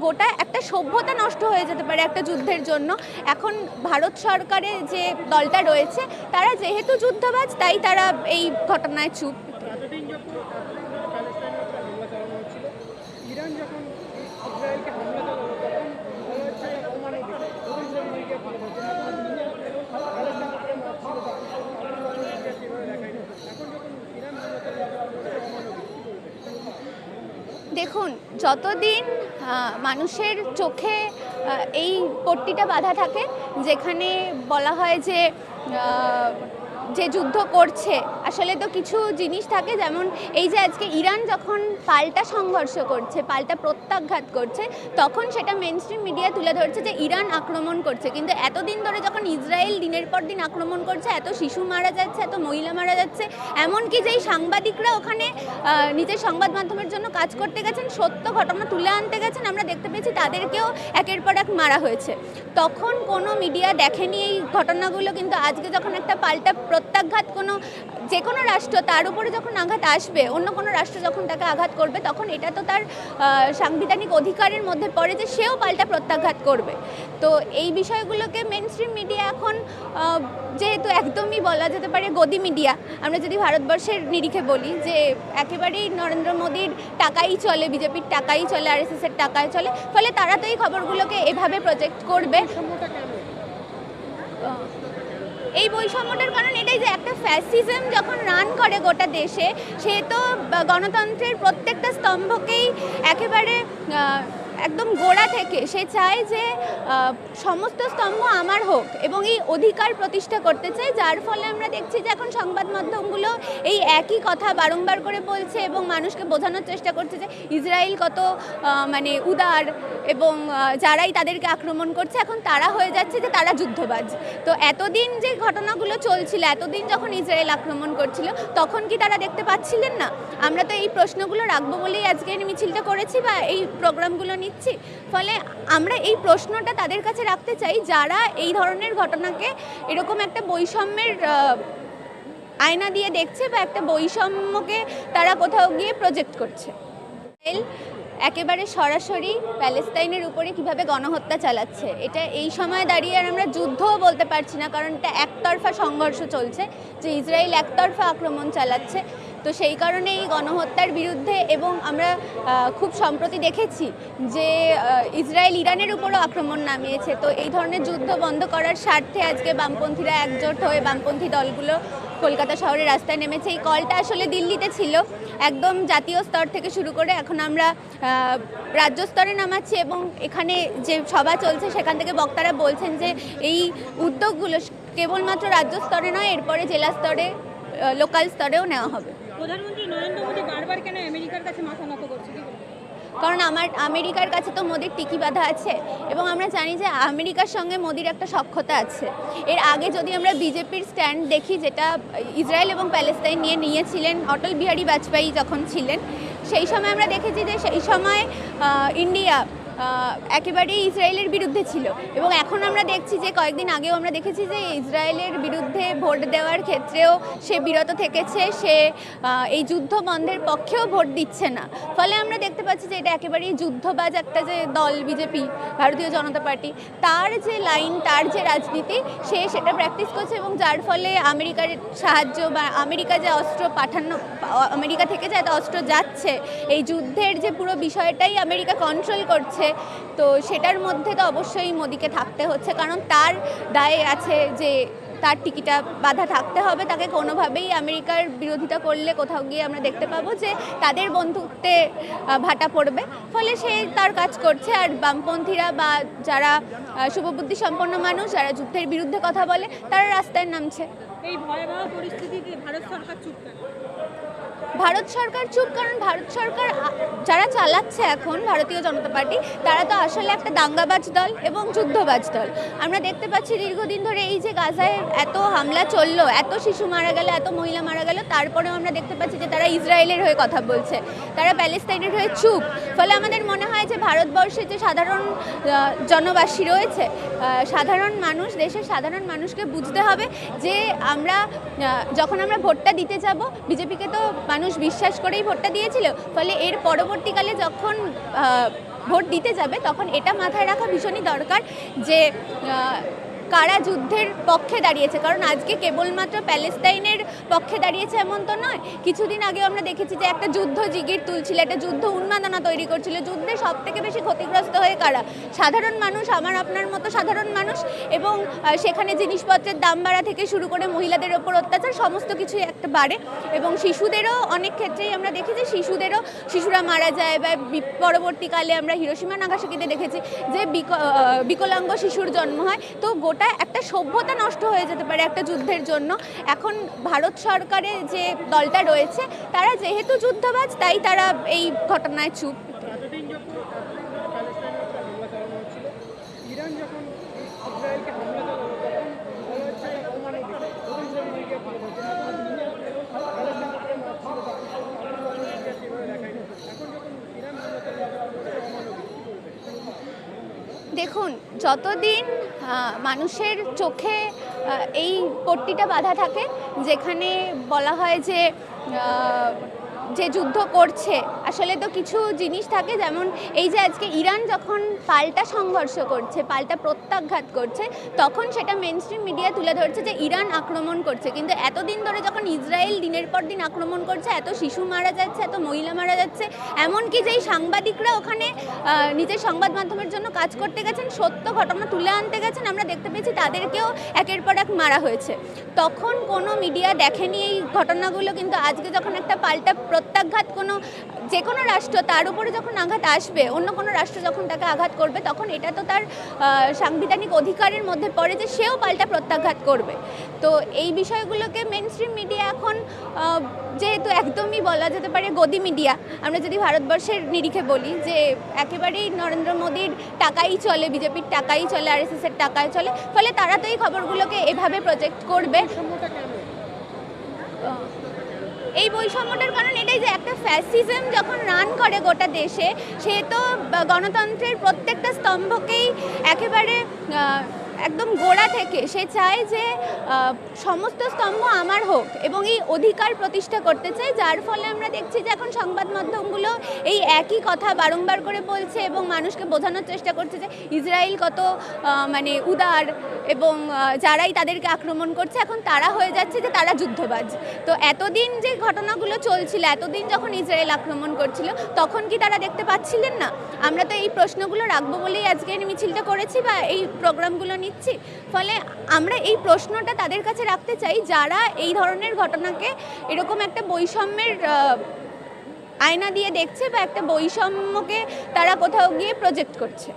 গোটা একটা সভ্যতা নষ্ট হয়ে যেতে পারে একটা যুদ্ধের জন্য এখন ভারত সরকারের যে দলটা রয়েছে তারা যেহেতু যুদ্ধবাজ তাই তারা এই ঘটনায় চুপ দেখুন যতদিন মানুষের চোখে এই পট্টিটা বাধা থাকে যেখানে বলা হয় যে যে যুদ্ধ করছে আসলে তো কিছু জিনিস থাকে, যেমন এই যে আজকে ইরান যখন পাল্টা সংঘর্ষ করছে, পাল্টা প্রত্যাঘাত করছে, তখন সেটা মেন স্ট্রিম মিডিয়া তুলে ধরছে যে ইরান আক্রমণ করছে। কিন্তু এতদিন ধরে যখন ইসরায়েল দিনের পর দিন আক্রমণ করছে, এত শিশু মারা যাচ্ছে, এত মহিলা মারা যাচ্ছে, এমনকি যেই সাংবাদিকরা ওখানে নিজের সংবাদ মাধ্যমের জন্য কাজ করতে গেছেন, সত্য ঘটনা তুলে আনতে গেছেন, আমরা দেখতে পেয়েছি তাদেরকেও একের পর এক মারা হয়েছে। তখন কোনো মিডিয়া দেখেনি এই ঘটনাগুলো, কিন্তু আজকে যখন একটা পাল্টা প্রত্যাঘাত কোনো যে কোনো রাষ্ট্র তার উপরে যখন আঘাত আসবে অন্য কোনো রাষ্ট্র যখন তাকে আঘাত করবে তখন এটা তো তার সাংবিধানিক অধিকারের মধ্যে পড়ে যে সেও পাল্টা প্রত্যাঘাত করবে। তো এই বিষয়গুলোকে মেন স্ট্রিম মিডিয়া এখন যেহেতু একদমই বলা যেতে পারে গদি মিডিয়া আমরা যদি ভারতবর্ষের নিরিখে বলি যে একেবারেই নরেন্দ্র মোদীর টাকাই চলে বিজেপির টাকাই চলে আর এর টাকাই চলে ফলে তারা তো এই খবরগুলোকে এভাবে প্রজেক্ট করবে। এই বৈষম্যটার কারণ এটাই যে একটা ফ্যাসিজম যখন রান করে গোটা দেশে, সে তো গণতন্ত্রের প্রত্যেকটা স্তম্ভকেই একেবারে একদম গোড়া থেকে। সে চায় যে সমস্ত স্তম্ভ আমার হোক এবং এই অধিকার প্রতিষ্ঠা করতে চায়। যার ফলে আমরা দেখছি যে এখন সংবাদ মাধ্যমগুলো এই একই কথা বারংবার করে বলছে এবং মানুষকে বোঝানোর চেষ্টা করছে যে, ইসরায়েল কত মানে উদার এবং যারাই তাদেরকে আক্রমণ করছে, এখন তারা হয়ে যাচ্ছে যে তারা যুদ্ধবাজ। তো এতদিন যে ঘটনাগুলো চলছিল, এতদিন যখন ইসরায়েল আক্রমণ করছিল, তখন কি তারা দেখতে পাচ্ছিলেন না? আমরা তো এই প্রশ্নগুলো রাখব বলেই আজকের মিছিলটা করেছি বা এই প্রোগ্রামগুলো নিচ্ছি। ফলে আমরা এই প্রশ্নটা তাদের কাছে রাখতে চাই, যারা এই ধরনের ঘটনাকে এরকম একটা বৈষম্যের আয়না দিয়ে দেখছে বা একটা বৈষম্যকে তারা কোথাও গিয়ে প্রজেক্ট করছে। একেবারে সরাসরি প্যালেস্তাইনের উপরে কীভাবে গণহত্যা চালাচ্ছে, এটা এই সময় দাঁড়িয়ে আর আমরা যুদ্ধও বলতে পারছি না, কারণ এটা একতরফা সংঘর্ষ চলছে, যে ইসরায়েল একতরফা আক্রমণ চালাচ্ছে। তো সেই কারণে এই গণহত্যার বিরুদ্ধে এবং আমরা খুব সম্প্রতি দেখেছি যে ইসরায়েল ইরানের উপরও আক্রমণ নামিয়েছে। তো এই ধরনের যুদ্ধ বন্ধ করার স্বার্থে আজকে বামপন্থীরা একজোট হয়ে বামপন্থী দলগুলো কলকাতা শহরে রাস্তায় নেমেছে। এই কলটা আসলে দিল্লিতে ছিল। একদম জাতীয় স্তর থেকে শুরু করে এখন আমরা রাজ্য স্তরে নামাচ্ছি এবং এখানে যে সভা চলছে সেখান থেকে বক্তারা বলছেন যে, এই উদ্যোগগুলো কেবলমাত্র রাজ্য স্তরে নয়, এরপরে জেলা স্তরে লোকাল স্তরেও নেওয়া হবে। প্রধানমন্ত্রী নরেন্দ্র মোদী বারবার কেন আমেরিকার কাছে মাথা নত করছে কারণ আমার আমেরিকার কাছে তো মোদির টিকি বাধা আছে এবং আমরা জানি যে আমেরিকার সঙ্গে মোদির একটা সক্ষতা আছে। এর আগে যদি আমরা বিজেপির স্ট্যান্ড দেখি, যেটা ইসরায়েল এবং প্যালেস্তাইন নিয়ে নিয়েছিলেন অটল বিহারী বাজপেয়ী যখন ছিলেন, সেই সময় আমরা দেখেছি যে সেই সময় ইন্ডিয়া একেবারেই ইসরায়েলের বিরুদ্ধে ছিল। এবং এখন আমরা দেখছি যে কয়েকদিন আগেও আমরা দেখেছি যে ইসরায়েলের বিরুদ্ধে ভোট দেওয়ার ক্ষেত্রেও সে বিরত থেকেছে, সে এই যুদ্ধ বন্ধের পক্ষেও ভোট দিচ্ছে না। ফলে আমরা দেখতে পাচ্ছি যে এটা একেবারেই যুদ্ধবাজ একটা যে দল বিজেপি, ভারতীয় জনতা পার্টি, তার যে লাইন, তার যে রাজনীতি, সে সেটা প্র্যাকটিস করছে এবং যার ফলে আমেরিকার সাহায্য বা আমেরিকা যে অস্ত্র পাঠানো, আমেরিকা থেকে যে অস্ত্র যাচ্ছে, এই যুদ্ধের যে পুরো বিষয়টাই আমেরিকা কন্ট্রোল করছে। তো সেটার মধ্যে তো অবশ্যই মোদিকে থাকতে হচ্ছে, কারণ তার দায়ে আছে যে তার টিকিটা বাধা থাকতে হবে। তাকে কোনোভাবেই আমেরিকার বিরোধিতা করলে কোথাও গিয়ে আমরা দেখতে পাবো যে তাদের বন্ধুত্বে ভাটা পড়বে। ফলে সে তার কাজ করছে। আর বামপন্থীরা বা যারা শুভবুদ্ধি সম্পন্ন মানুষ, যারা যুদ্ধের বিরুদ্ধে কথা বলে, তারা রাস্তায় নামছে। এই ভয়াবহ পরিস্থিতিতে ভারত সরকার চুপ ভারত সরকার চুপ, কারণ ভারত সরকার যারা চালাচ্ছে এখন ভারতীয় জনতা পার্টি, তারা তো আসলে একটা দাঙ্গাবাজ দল এবং যুদ্ধবাজ দল। আমরা দেখতে পাচ্ছি দীর্ঘদিন ধরে এই যে গাজায় এত হামলা চলল, এত শিশু মারা গেল, এত মহিলা মারা গেল, তারপরেও আমরা দেখতে পাচ্ছি যে তারা ইসরায়েলের হয়ে কথা বলছে। তারা প্যালেস্তাইনের হয়ে চুপ। ফলে আমাদের মনে হয় যে ভারতবর্ষের যে সাধারণ জনবাসী রয়েছে সাধারণ মানুষ, দেশের সাধারণ মানুষকে বুঝতে হবে যে আমরা যখন আমরা ভোটটা দিতে যাব, বিজেপিকে তো মানুষ বিশ্বাস করেই ভোটটা দিয়েছিল, ফলে এর পরবর্তীকালে যখন ভোট দিতে যাবে, তখন এটা মাথায় রাখা ভীষণই দরকার যে কারা যুদ্ধের পক্ষে দাঁড়িয়েছে? কারণ আজকে কেবলমাত্র প্যালেস্তাইনের পক্ষে দাঁড়িয়েছে এমন তো নয়। কিছুদিন আগে আমরা দেখেছি যে একটা যুদ্ধ জিগির তুলছিল, একটা যুদ্ধ উন্মাদনা তৈরি করছিল। যুদ্ধে সব থেকে বেশি ক্ষতিগ্রস্ত হয়ে কারা? সাধারণ মানুষ, আমার আপনার মতো সাধারণ মানুষ এবং সেখানে জিনিসপত্রের দাম বাড়া থেকে শুরু করে মহিলাদের ওপর অত্যাচার, সমস্ত কিছুই একটা বাড়ে এবং শিশুদেরও অনেক ক্ষেত্রেই আমরা দেখি যে শিশুদেরও শিশুরা মারা যায় বা পরবর্তীকালে আমরা হিরোসীমা নাগাসাকিতে দেখেছি যে বিক- বিকলাঙ্গ শিশুর জন্ম হয়। তো গোটা একটা সভ্যতা নষ্ট হয়ে যেতে পারে একটা যুদ্ধের জন্য। এখন ভারত সরকারের যে দলটা রয়েছে, তারা যেহেতু যুদ্ধবাজ, তাই তারা এই ঘটনায় চুপ। ইরান যখন ইসরায়েলকে হামলা চালালো তখন বলা হচ্ছে যে অমানবিক নতুন হিসেবে নিজেকে তুলে ধরছে প্যালেস্টাইনের উপরে মারছিল তখন সেভাবে দেখায়নি এখন যখন ইরান হামলা চালালো তখন বলছে অমানবিক কী বলবে দেখুন, যতদিন মানুষের চোখে এই পট্টিটা বাধা থাকে, যেখানে বলা হয় যে যে যুদ্ধ করছে আসলে তো কিছু জিনিস থাকে, যেমন এই যে আজকে ইরান যখন পাল্টা সংঘর্ষ করছে, পাল্টা প্রত্যাঘাত করছে, তখন সেটা মেন স্ট্রিম মিডিয়া তুলে ধরছে যে ইরান আক্রমণ করছে। কিন্তু এতদিন ধরে যখন ইসরায়েল দিনের পর দিন আক্রমণ করছে, এত শিশু মারা যাচ্ছে, এত মহিলা মারা যাচ্ছে, এমনকি যেই সাংবাদিকরা ওখানে নিজের সংবাদ মাধ্যমের জন্য কাজ করতে গেছেন, সত্য ঘটনা তুলে আনতে গেছেন, আমরা দেখতে পেয়েছি তাদেরকেও একের পর এক মারা হয়েছে। তখন কোনো মিডিয়া দেখেনি এই ঘটনাগুলো, কিন্তু আজকে যখন একটা পাল্টা প্রত্যাঘাত কোনো যে কোনো রাষ্ট্র তার উপরে যখন আঘাত আসবে অন্য কোনো রাষ্ট্র যখন তাকে আঘাত করবে তখন এটা তো তার সাংবিধানিক অধিকারের মধ্যে পড়ে যে সেও পাল্টা প্রত্যাঘাত করবে। তো এই বিষয়গুলোকে মেন স্ট্রিম মিডিয়া এখন যেহেতু একদমই বলা যেতে পারে গদি মিডিয়া আমরা যদি ভারতবর্ষের নিরিখে বলি যে একেবারেই নরেন্দ্র মোদীর টাকাই চলে বিজেপির টাকাই চলে আর এর টাকাই চলে ফলে তারা তো এই খবরগুলোকে এভাবে প্রজেক্ট করবে। এই বৈষম্যটার কারণ এটাই যে একটা ফ্যাসিজম যখন রান করে গোটা দেশে, সে তো গণতন্ত্রের প্রত্যেকটা স্তম্ভকেই একেবারে একদম গোড়া থেকে সে চায় যে সমস্ত স্তম্ভ আমার হোক এবং এই অধিকার প্রতিষ্ঠা করতে চায়, যার ফলে আমরা দেখছি যে এখন সংবাদ মাধ্যমগুলো এই একই কথা বারংবার করে বলছে এবং মানুষকে বোঝানোর চেষ্টা করছে যে ইসরায়েল কত মানে উদার এবং যারাই তাদেরকে আক্রমণ করছে, এখন তারা হয়ে যাচ্ছে যে তারা যুদ্ধবাজ। তো এতদিন যে ঘটনাগুলো চলছিল, এতদিন যখন ইসরায়েল আক্রমণ করছিল, তখন কি তারা দেখতে পাচ্ছিলেন না? আমরা তো এই প্রশ্নগুলো রাখব বলেই আজকে মিছিলটা করেছি বা এই প্রোগ্রামগুলো নিচ্ছি। ফলে আমরা এই প্রশ্নটা তাদের কাছে রাখতে চাই, যারা এই ধরনের ঘটনাকে এরকম একটা বৈষম্যের আয়না দিয়ে দেখছে বা একটা বৈষম্যকে তারা কোথাও গিয়ে প্রজেক্ট করছে।